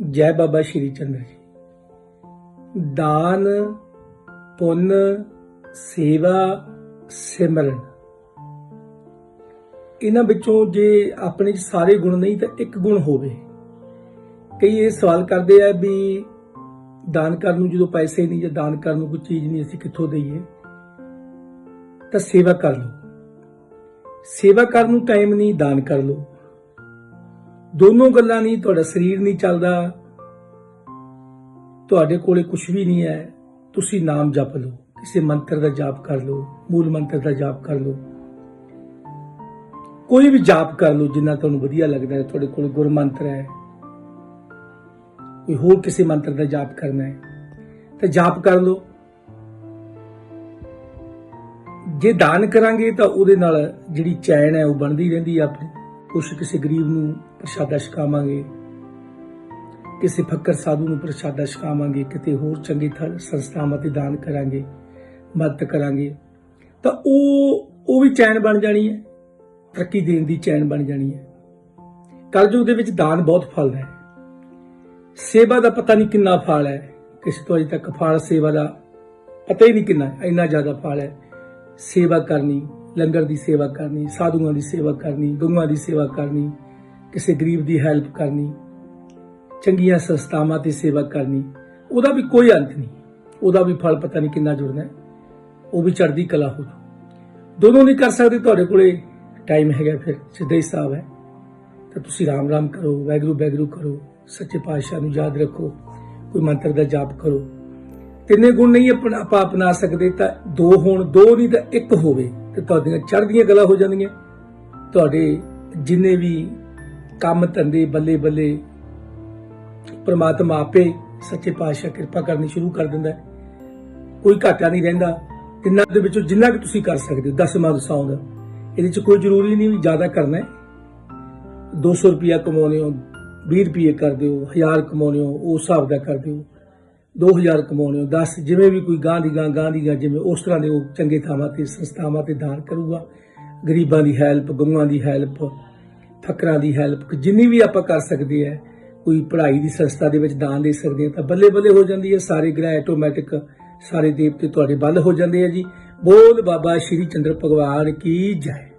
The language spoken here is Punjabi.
ਜੈ ਬਾਬਾ ਸ਼੍ਰੀ ਚੰਦਰ ਜੀ। ਦਾਨ, ਪੁੰਨ, ਸੇਵਾ, ਸਿਮਰਨ। ਇਹਨਾਂ ਵਿੱਚੋਂ ਜੇ ਆਪਣੇ 'ਚ ਸਾਰੇ ਗੁਣ ਨਹੀਂ ਤਾਂ ਇੱਕ ਗੁਣ ਹੋਵੇ। ਕਈ ਇਹ ਸਵਾਲ ਕਰਦੇ ਆ ਵੀ ਦਾਨ ਕਰਨ ਨੂੰ ਜਦੋਂ ਪੈਸੇ ਨਹੀਂ ਜਾਂ ਦਾਨ ਕਰਨ ਨੂੰ ਕੋਈ ਚੀਜ਼ ਨਹੀਂ ਅਸੀਂ ਕਿੱਥੋਂ ਦਈਏ, ਤਾਂ ਸੇਵਾ ਕਰ ਲਓ। ਸੇਵਾ ਕਰਨ ਨੂੰ ਟਾਈਮ ਨਹੀਂ, ਦਾਨ ਕਰ ਲਓ। ਦੋਨੋਂ ਗੱਲਾਂ ਨਹੀਂ, ਤੁਹਾਡਾ ਸਰੀਰ ਨਹੀਂ ਚੱਲਦਾ। ਤੁਹਾਡੇ ਕੋਲੇ ਕੁਝ ਵੀ ਨਹੀਂ ਹੈ। ਤੁਸੀਂ ਨਾਮ ਜਪ ਲਓ। ਕਿਸੇ ਮੰਤਰ ਦਾ ਜਾਪ ਕਰ ਲਓ। ਮੂਲ ਮੰਤਰ ਦਾ ਜਾਪ ਕਰ ਲਓ। ਕੋਈ ਵੀ ਜਾਪ ਕਰ ਲਓ, ਜਿੰਨਾ ਤੁਹਾਨੂੰ ਵਧੀਆ ਲੱਗਦਾ ਹੈ, ਤੁਹਾਡੇ ਕੋਲ ਗੁਰ ਮੰਤਰ ਹੈ। ਕੋਈ ਹੋਰ ਕਿਸੇ ਮੰਤਰ ਦਾ ਜਾਪ ਕਰਨਾ ਹੈ, ਤਾਂ ਜਾਪ ਕਰ ਲਓ। ਜੇ ਦਾਨ ਕਰਾਂਗੇ, ਤਾਂ ਉਹਦੇ ਨਾਲ ਜਿਹੜੀ ਚੈਨ ਹੈ, ਉਹ ਬਣਦੀ ਰਹਿੰਦੀ ਹੈ ਆਪਣੀ। ਕੁਛ ਕਿਸੇ ਗਰੀਬ ਨੂੰ ਪ੍ਰਸ਼ਾਦਾ ਛਕਾਵਾਂਗੇ, ਕਿਸੇ ਫੱਕਰ ਸਾਧੂ ਨੂੰ ਪ੍ਰਸ਼ਾਦਾ ਛਕਾਵਾਂਗੇ, ਕਿਤੇ ਹੋਰ ਚੰਗੀ ਥ- ਸੰਸਥਾਵਾਂ ਤੇ ਦਾਨ ਕਰਾਂਗੇ, ਮਦਦ ਕਰਾਂਗੇ, ਤਾਂ ਉਹ ਉਹ ਵੀ ਚੈਨ ਬਣ ਜਾਣੀ ਹੈ, ਤਰੱਕੀ ਦੇਣ ਦੀ ਚੈਨ ਬਣ ਜਾਣੀ ਹੈ। ਕਲਯੁਗ ਦੇ ਵਿੱਚ ਦਾਨ ਬਹੁਤ ਫਲਦਾ ਹੈ। ਸੇਵਾ ਦਾ ਪਤਾ ਨਹੀਂ ਕਿੰਨਾ ਫਲ ਹੈ। ਕਿਸੇ ਤੋਂ ਅਜੇ ਤੱਕ ਫਲ ਸੇਵਾ ਦਾ ਪਤਾ ਹੀ ਨਹੀਂ ਕਿੰਨਾ, ਇੰਨਾ ਜ਼ਿਆਦਾ ਫਲ ਹੈ। ਸੇਵਾ ਕਰਨੀ ਲੰਗਰ ਦੀ ਸੇਵਾ ਕਰਨੀ, ਸਾਧੂਆਂ ਦੀ ਸੇਵਾ ਕਰਨੀ ਗਊਆਂ ਦੀ ਸੇਵਾ ਕਰਨੀ, ਕਿਸੇ ਗਰੀਬ ਦੀ ਹੈਲਪ ਕਰਨੀ, ਚੰਗੀਆਂ ਸੰਸਥਾਵਾਂ ਦੀ ਸੇਵਾ ਕਰਨੀ, ਉਹਦਾ ਵੀ ਕੋਈ ਅੰਤ ਨਹੀਂ। ਉਹਦਾ ਵੀ ਫਲ ਪਤਾ ਨਹੀਂ ਕਿੰਨਾ ਜੁੜਨਾ ਉਹ ਵੀ ਚੜ੍ਹਦੀ ਕਲਾ ਹੋ ਜਾਊ। ਦੋਨੋਂ ਨਹੀਂ ਕਰ ਸਕਦੇ, ਤੁਹਾਡੇ ਕੋਲੇ ਟਾਈਮ ਹੈਗਾ ਫਿਰ, ਸਿੱਧਾ ਹੀ ਹਿਸਾਬ ਹੈ। ਤਾਂ ਤੁਸੀਂ ਰਾਮ ਰਾਮ ਕਰੋ ਵੈਗਰੂ ਵੈਗਰੂ ਕਰੋ, ਸੱਚੇ ਪਾਤਸ਼ਾਹ ਨੂੰ ਯਾਦ ਰੱਖੋ, ਕੋਈ ਮੰਤਰ ਦਾ ਜਾਪ ਕਰੋ। ਤਿੰਨੇ ਗੁਣ ਨਹੀਂ ਆਪਣਾ ਆਪਾਂ ਅਪਣਾ ਸਕਦੇ, ਤਾਂ ਦੋ ਹੋਣ, ਦੋ ਨਹੀਂ ਤਾਂ ਇੱਕ ਹੋਵੇ। ਤੇ ਤੁਹਾਡੀਆਂ ਚੜ੍ਹਦੀਆਂ ਗੱਲਾਂ ਹੋ ਜਾਂਦੀਆਂ ਤੁਹਾਡੇ ਜਿੰਨੇ ਵੀ ਕੰਮ ਧੰਦੇ ਬੱਲੇ ਬੱਲੇ ਪ੍ਰਮਾਤਮਾ ਆਪੇ ਸੱਚੇ ਪਾਤਸ਼ਾਹ ਕਿਰਪਾ ਕਰਨੀ ਸ਼ੁਰੂ ਕਰ ਦਿੰਦਾ ਕੋਈ ਘਾਟਾ ਨਹੀਂ ਰਹਿੰਦਾ। ਤਿੰਨਾਂ ਦੇ ਵਿੱਚੋਂ ਜਿੰਨਾ ਕਿ ਤੁਸੀਂ ਕਰ ਸਕਦੇ ਹੋ ਦਸਵਾਂ ਦਸਾਂ ਦਾ। ਇਹਦੇ ਚ ਕੋਈ ਜ਼ਰੂਰੀ ਨਹੀਂ ਵੀ ਜ਼ਿਆਦਾ ਕਰਨਾ ਹੈ। 200 ਰੁਪਿਆ ਕਮਾਉਂਦੇ ਹੋ 20 ਰੁਪਏ ਕਰਦੇ ਹੋ 1000 ਕਮਾਉਂਦੇ ਹੋ, ਉਸ ਹਿਸਾਬ ਦਾ ਕਰਦੇ ਹੋ। 2000 ਕਮਾਉਣੇ ਹੋ 10 ਜਿਵੇਂ ਵੀ ਕੋਈ ਗਾਂ ਦੀ ਗਾਂ ਗਾਂ ਦੀ ਗਾਂ ਜਿਵੇਂ ਉਸ ਤਰ੍ਹਾਂ ਦੇ ਉਹ ਚੰਗੇ ਥਾਵਾਂ ਤੇ ਸੰਸਥਾਵਾਂ ਤੇ ਦਾਨ ਕਰੂਗਾ। ਗਰੀਬਾਂ ਦੀ ਹੈਲਪ ਗਊਆਂ ਦੀ ਹੈਲਪ ਫਕਰਾਂ ਦੀ ਹੈਲਪ ਜਿੰਨੀ ਵੀ ਆਪਾਂ ਕਰ ਸਕਦੇ ਆ, ਕੋਈ ਪੜ੍ਹਾਈ ਦੀ ਸੰਸਥਾ ਦੇ ਵਿੱਚ ਦਾਨ ਦੇ ਸਕਦੇ ਆ, ਤਾਂ ਬੱਲੇ ਬੱਲੇ ਹੋ ਜਾਂਦੀ ਹੈ ਸਾਰੇ ਗ੍ਰਹਿ ਆਟੋਮੈਟਿਕ ਸਾਰੇ ਦੇਵਤੇ ਤੁਹਾਡੇ ਵੱਲ ਹੋ ਜਾਂਦੇ ਆ ਜੀ। ਬੋਲ ਬਾਬਾ ਸ਼੍ਰੀ ਚੰਦਰ ਭਗਵਾਨ ਕੀ ਜੈ।